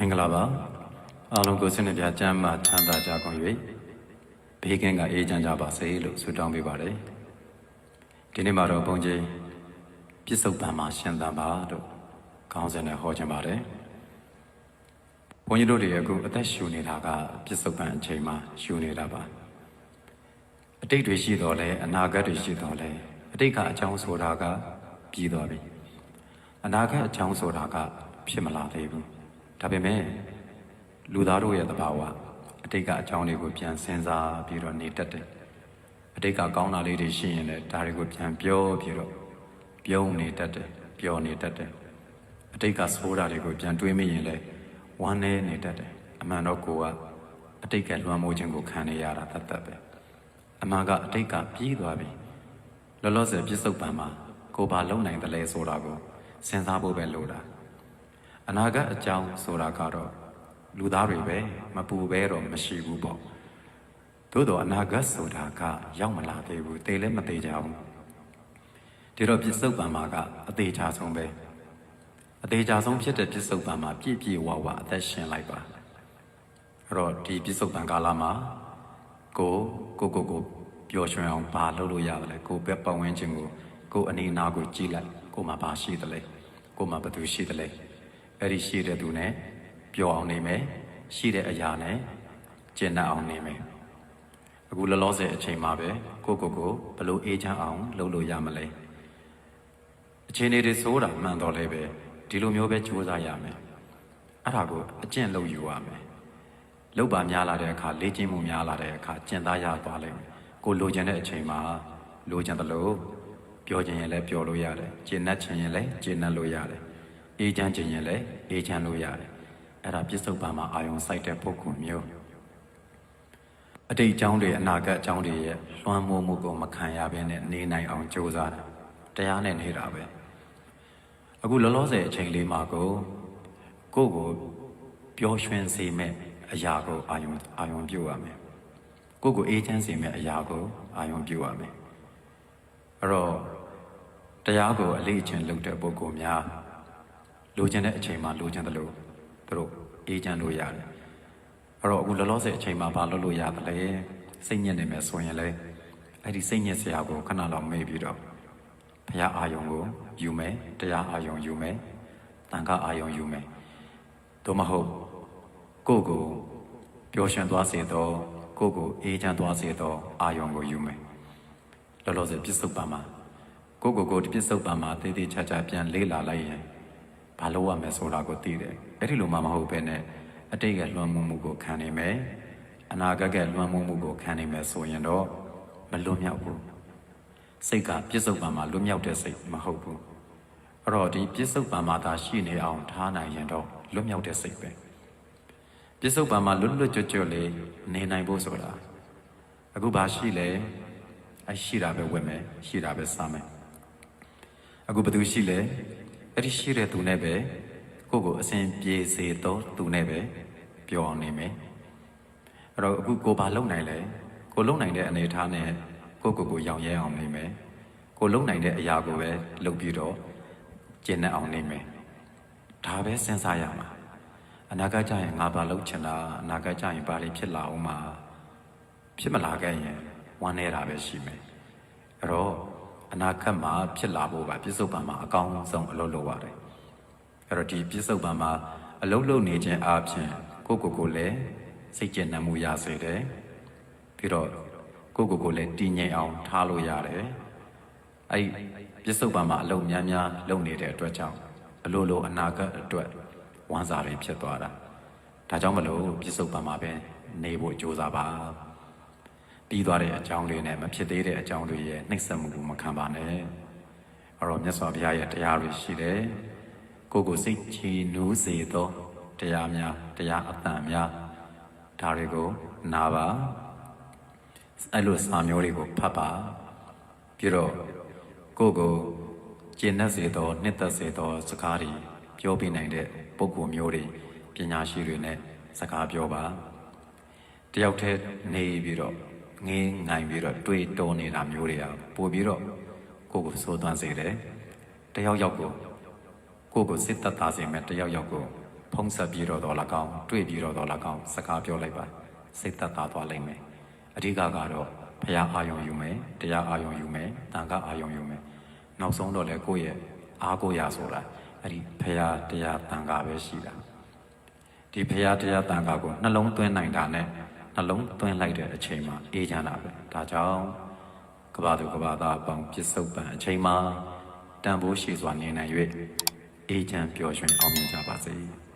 မင်္ဂလာပါအားလုံးကိုစိတ်နှပြကျမ်းမာချမ်းသာကြကုန်၍ဘေးကင်းကအေးချမ်းကြပါစေလို့ဆုတောင်းပေးပါတယ်ဒီနေ့မှာတော့ဘုန်းကြီးပြစ္ဆုတ်ပံမှာရှင်သန်ပါလို့ခေါင်းစဉ်နဲ့ဟောခြင်းပါတယ်ဘုန်းကြီးတို့တွေအခုအသက်ရှူနေတာကပြစ္ဆုတ်ပံအချိန်မှာရှူနေတာပါအတိတ်တွေရှိတော်လဲအနာဂတ်တွေရှိတော်လဲအတိတ်ကအကြောင်းဆိုတာကပြီးသွားပြီအနာဂတ်အကြောင်းဆိုတာကဖြစ်မလာသေးဘူး ဒါပေမဲ့လူသားတို့ရဲ့သဘာဝအတိတ်ကအကြောင်းတွေကိုပြန်စဉ်းစားပြီးတော့နေတတ်တယ်အတိတ်ကကောင်းတာလေးတွေရှိရင်လည်းဒါတွေကိုပြန်ပြောပြီးတော့ပြုံးနေတတ်တယ်ပြောနေတတ်တယ်အတိတ်ကဆိုးတာတွေကိုပြန်တွေးမိရင်လည်းဝမ်းနည်းနေတတ်တယ်အမှန်တော့ကိုကအတိတ်ကလွှမ်းမိုးခြင်းကိုခံနေရတာတတ်တတ်ပဲအမှန်ကအတိတ်ကပြီးသွားပြီလောလောဆယ်ပြစ္ဆုတ်ပံမှာကိုယ်ပါလုံနိုင်တယ်လဲဆိုတာကိုစဉ်းစားဖို့ပဲလိုတာ အနာဂတ်အကြောင်းဆိုတာကတော့လူသားတွေပဲမပူပဲတော့မရှိဘူးပေါ့သို့တော့အနာဂတ်ဆိုတာကရောက်မလာသေးဘူးတေလည်းမသေးကြဘူးဒီတော့ပြစ္ဆုတ်ပံမှာကအသေးချာဆုံးပဲအသေးချာဆုံးဖြစ်တဲ့ပြစ္ဆုတ်ပံမှာပြည့်ပြည့်ဝဝအသက်ရှင်လိုက်ပါအဲ့တော့ဒီပြစ္ဆုတ်ပံကာလမှာကိုကိုကိုကိုပျော်ရွှင်အောင်ပါလုပ်လို့ရတယ်လေကိုပဲပတ်ဝန်းကျင်ကိုကိုအနေနာကိုကြည့်လိုက်ကိုမှာပါရှိတယ်လေကိုမှာဘယ်သူရှိတယ်လဲ အဲ့ဒီရှိတဲ့သူနဲ့ပျော်အောင်နေမယ်ရှိတဲ့အရာနဲ့ကျင့်တတ်အောင်နေမယ်အခုလောလောဆယ်အချိန်မှာပဲကိုကိုကိုဘလို့အေးချမ်းအောင်လုပ်လို့ရမလဲအချိန်တွေစိုးတာမှန်တော့လဲပဲဒီလိုမျိုးပဲကြိုးစားရမယ်အဲ့ဒါကိုအကျင့်လုပ်ယူရမယ်လုပ်ပါများလာတဲ့အခါလေ့ကျင့်မှုများလာတဲ့အခါကျင့်သားရသွားလိမ့်မယ်ကိုလိုချင်တဲ့အချိန်မှာလိုချင်တယ်လို့ပြောချင်ရင်လည်းပြောလို့ရတယ်ကျင့်တတ်ချင်ရင်လည်းကျင့်တတ်လို့ရတယ် အေးချမ်းခြင်းရင်လည်းအေးချမ်းလို့ရတယ်အဲ့ဒါပြစ္ဆုတ်ပံမှာအာယုံစိုက်တဲ့ပုဂ္ဂိုလ်မျိုးအတိတ်အကြောင်းတွေအနာဂတ်အကြောင်းတွေရဲ့လွှမ်းမိုးမှုကိုမခံရဘဲနဲ့နေနိုင်အောင်ကြိုးစားတာတရားနဲ့နေတာပဲအခုလောလောဆယ်အချိန်လေးမှာကိုကိုယ့်ကိုပျော်ရွှင်စေမဲ့အရာကိုအာယုံအာယုံပြုရမယ်ကိုယ့်ကိုအေးချမ်းစေမဲ့အရာကိုအာယုံပြုရမယ်အဲ့တော့တရားကိုအလေးအကျင့်လုပ်တဲ့ပုဂ္ဂိုလ်များ လိုချင်တဲ့အချိန်မှာလိုချင်တယ်လို့သူတို့အေးချမ်းလို့ရတယ်အဲ့တော့အခုလောလောဆယ်အချိန်မှာဘာလုပ်လို့ရတယ်လဲစိတ်ညစ်နေမယ်ဆိုရင်လည်းအဲ့ဒီစိတ်ညစ်စရာကိုခဏလောက်မေ့ပြီးတော့ဘုရားအာယုံကိုယူမယ်တရားအာယုံယူမယ်တန်ခါအာယုံယူမယ်သို့မဟုတ်ကိုယ့်ကိုပျော်ရွှင်သွားစေသောကိုယ့်ကိုအေးချမ်းသွားစေသောအာယုံကိုယူမယ်လောလောဆယ်ပြစ္ဆုတ်ပံမှာကိုယ့်ကိုယ်ကိုဒီပြစ္ဆုတ်ပံမှာတည်တည်ချာချာပြန်လေးလာလိုက်ရင် ဘာလို့ရမယ်ဆိုတာကိုသိတယ်အဲ့ဒီလိုမှမဟုတ်ဘဲနဲ့အတိတ်ကလွှမ်းမိုးမှုကိုခံနေမယ်အနာဂတ်ကလွှမ်းမိုးမှုကိုခံနေမယ်ဆိုရင်တော့မလွတ်မြောက်ဘူးစိတ်ကပြစ္ဆုတ်ပံမှာလွတ်မြောက်တဲ့စိတ်မဟုတ်ဘူးအဲ့တော့ဒီပြစ္ဆုတ်ပံမှာသာရှိနေအောင်ထားနိုင်ရင်တော့လွတ်မြောက်တဲ့စိတ်ပဲပြစ္ဆုတ်ပံမှာလွတ်လွတ်ကျွတ်ကျွတ်လေးနေနိုင်ဖို့ဆိုတာအခုဘာရှိလဲအရှိတာပဲဝတ်မယ်ရှိတာပဲစားမယ်အခုဘယ်သူရှိလဲ အဲ့ဒီရှိတဲ့သူနဲ့ပဲကိုယ့်ကိုအစဉ်ပြေစေတော့သူနဲ့ပဲပြောအောင်နေမယ်အဲ့တော့အခုကိုဘာလုံနိုင်လဲကိုလုံနိုင်တဲ့အနေအထားနဲ့ကိုယ့်ကိုယ်ကိုရောင်ရဲအောင်နေမယ်ကိုလုံနိုင်တဲ့အရာကိုပဲလုပ်ပြီးတော့ကျင့်နေအောင်နေမယ်ဒါပဲစဉ်းစားရမှာအနာဂတ်ကျရင်ငါဘာလုပ်ချင်တာအနာဂတ်ကျရင်ဘာတွေဖြစ်လာအောင်မှာဖြစ်မလာခဲ့ရင်ဝမ်းနေတာပဲရှိမယ်အဲ့တော့ အနာဂတ်မှာဖြစ်လာဖို့ကပြစ္ဆုတ်ပံမှာအကောင်းဆုံးအလုပ်လုပ်ရတယ်အဲ့တော့ဒီပြစ္ဆုတ်ပံမှာအလုပ်လုပ်နေခြင်းအပြင်ကိုယ့်ကိုယ်ကိုယ်လည်းစိတ်ကျဉ်နှံမှုရစေတယ်ပြီးတော့ကိုယ့်ကိုယ်ကိုယ်လည်းတည်ငြိမ်အောင်ထားလို့ရတယ်အဲ့ဒီပြစ္ဆုတ်ပံမှာအလုပ်များများလုပ်နေတဲ့အတွက်ကြောင့်အလိုလိုအနာဂတ်အတွက်ဝမ်းစာတွေဖြစ်သွားတာဒါကြောင့်မလို့ပြစ္ဆုတ်ပံမှာပဲနေဖို့ကြိုးစားပါ ပြီးသွားတဲ့အကြောင်းတွေနဲ့မဖြစ်သေးတဲ့အကြောင်းတွေရဲ့နှိပ်စက်မှုကိုမခံပါနဲ့အဲ့တော့မြတ်စွာဘုရားရဲ့တရားတွေရှိတယ်ကိုယ်ကိုစိတ်ချီနူးစေသောတရားများတရားအတန်များဒါတွေကိုနာပါအဲ့လိုစာမျိုးတွေကိုဖတ်ပါပြီးတော့ကိုယ့်ကိုကျင့်တတ်စေသောနှစ်သက်စေသော စကားတွေပြောပြနိုင်တဲ့ပုဂ္ဂိုလ်မျိုးတွေပညာရှိတွေနဲ့စကားပြောပါတယောက်တည်းနေပြီးတော့ ငင်းငိုင်ပြီးတော့တွေးတောနေတာမျိုးတွေကပို့ပြီးတော့ကိုယ့်ကိုစိုးသွမ်းစေတယ်တယောက်ယောက်ကိုကိုယ့်ကိုစစ်သက်သားစေမယ်တယောက်ယောက်ကိုဖုံးဆက်ပြီးတော့တော်၎င်းတွေ့ပြီးတော့တော်၎င်းစကားပြောလိုက်ပါစိတ်သက်သာသွားလိမ့်မယ်အဓိကကတော့ဖရာအာယုံယူမယ်တရားအာယုံယူမယ်တန်ခါအာယုံယူမယ်နောက်ဆုံးတော့လေကိုယ့်ရဲ့အားကိုးရဆိုတာအဲ့ဒီဖရာတရားတန်ခါပဲရှိတာဒီဖရာတရားတန်ခါကိုနှလုံးသွင်းနိုင်တာနဲ့ နှလုံးသွင်းလိုက်တဲ့အချိန်မှာအေးချမ်းတာပဲဒါကြောင့်ကဘာသူကဘာသားအပေါင်းပြစ္ဆုတ်ပံအချိန်မှာတန်ဖိုးရှိစွာနေနိုင်၍အေးချမ်းပျော်ရွှင်အောင်မြင်ကြပါစေ။